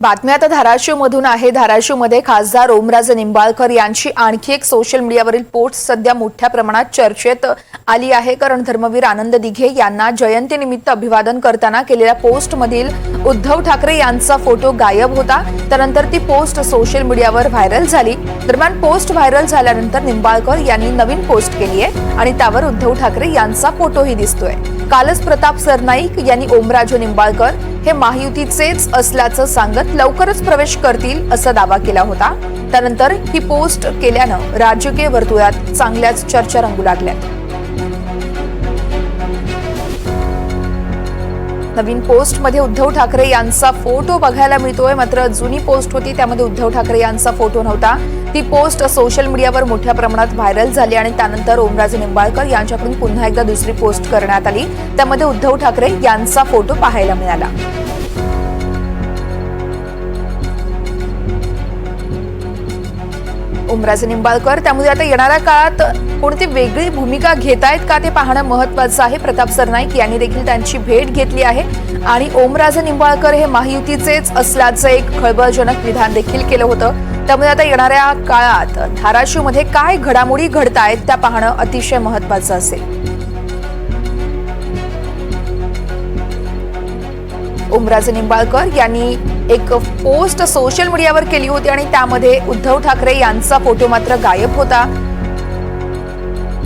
बातमी आता धाराशिव मधून आहे. धाराशिवमध्ये खासदार ओमराजे निंबाळकर यांची आणखी एक सोशल मीडियावरील पोस्ट सध्या मोठ्या प्रमाणात चर्चेत आली आहे. कारण धर्मवीर आनंद दिघे यांना जयंतीनिमित्त अभिवादन करताना केलेल्या पोस्ट मधील उद्धव ठाकरे यांचा फोटो गायब होता. त्यानंतर ती पोस्ट सोशल मीडियावर व्हायरल झाली. दरम्यान पोस्ट व्हायरल झाल्यानंतर निंबाळकर यांनी नवीन पोस्ट केली आहे आणि त्यावर उद्धव ठाकरे यांचा फोटोही दिसतोय. कालच प्रताप सरनाईक यांनी ओमराजे निंबाळकर हे महायुतीचेच असल्याचं सांगत लवकरच प्रवेश करतील असा दावा केला होता. त्यानंतर ही पोस्ट केल्यानं राजकीय वर्तुळात चांगल्याच चर्चा रंगू लागल्या नवीन पोस्टमध्ये उद्धव ठाकरे यांचा फोटो बघायला मिळतोय. मात्र जुनी पोस्ट होती त्यामध्ये उद्धव ठाकरे यांचा फोटो नव्हता. ती पोस्ट सोशल मीडियावर मोठ्या प्रमाणात व्हायरल झाली आणि त्यानंतर ओमराजे निंबाळकर यांच्याकडून पुन्हा एकदा दुसरी पोस्ट करण्यात आली. त्यामध्ये उद्धव ठाकरे यांचा फोटो पाहायला मिळाला. ओमराजे निंबाळकर. त्यामुळे आता येणाऱ्या काळात कोणती वेगळी भूमिका घेतायत का ते पाहणं महत्वाचं आहे. प्रताप सरनाईक यांनी देखील त्यांची भेट घेतली आहे. आणि ओमराजे निंबाळकर हे महायुतीचेच असल्याचं एक खळबळजनक विधान देखील केलं होतं. त्यामुळे आता येणाऱ्या काळात धाराशिवमध्ये काय घडामोडी घडतायत त्या पाहणं अतिशय महत्वाचं असेल. उमराजे निंबाळकर यांनी एक पोस्ट सोशल मीडियावर केली होती आणि त्यामध्ये उद्धव ठाकरे यांचा फोटो मात्र गायब होता.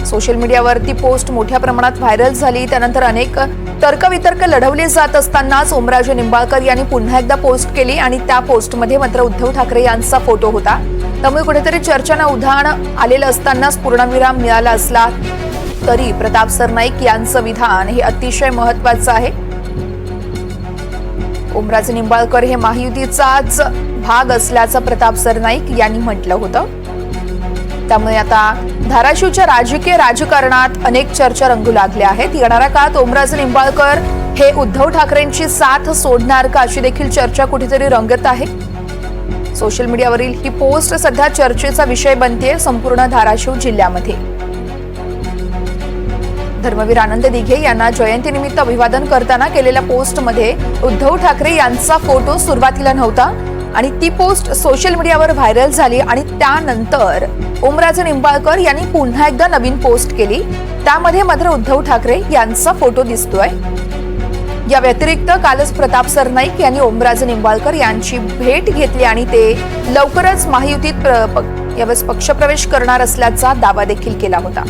सोशल मीडियावर ती पोस्ट मोठ्या प्रमाणात व्हायरल झाली. त्यानंतर अनेक तर्कवितर्क लढवले जात असतानाच ओमराजे निंबाळकर यांनी पुन्हा एकदा पोस्ट केली आणि त्या पोस्टमध्ये मात्र उद्धव ठाकरे यांचा फोटो होता. त्यामुळे कुठेतरी चर्चांना उधाण आलेलं असतानाच पूर्णविराम मिळाला असला तरी प्रताप सरनाईक यांचं विधान हे अतिशय महत्वाचं आहे. ओमराजे निंबाळकर हे महायुतीचाच भाग असल्याचं प्रताप सरनाईक यांनी म्हटलं होतं. त्यामुळे आता धाराशिवच्या राजकीय राजकारणात अनेक चर्चा रंगू लागल्या आहेत. येणाऱ्या काळात ओमराजे निंबाळकर हे उद्धव ठाकरेंची साथ सोडणार का अशी देखील चर्चा कुठेतरी रंगत आहे. सोशल मीडियावरील ही पोस्ट सध्या चर्चेचा विषय बनते संपूर्ण धाराशिव जिल्ह्यामध्ये. धर्मवीर आनंद दिघे यांना जयंतीनिमित्त अभिवादन करताना केलेल्या पोस्टमध्ये उद्धव ठाकरे यांचा फोटो सुरुवातीला नव्हता आणि ती पोस्ट सोशल मीडियावर व्हायरल झाली आणि त्यानंतर ओमराजे निंबाळकर यांनी पुन्हा एकदा नवीन पोस्ट केली. त्यामध्ये मात्र उद्धव ठाकरे यांचा फोटो दिसतोय. या व्यतिरिक्त कालच प्रताप सरनाईक यांनी ओमराजे निंबाळकर यांची भेट घेतली आणि ते लवकरच महायुतीत प्र- प- यावेळेस पक्षप्रवेश करणार असल्याचा दावा देखील केला होता.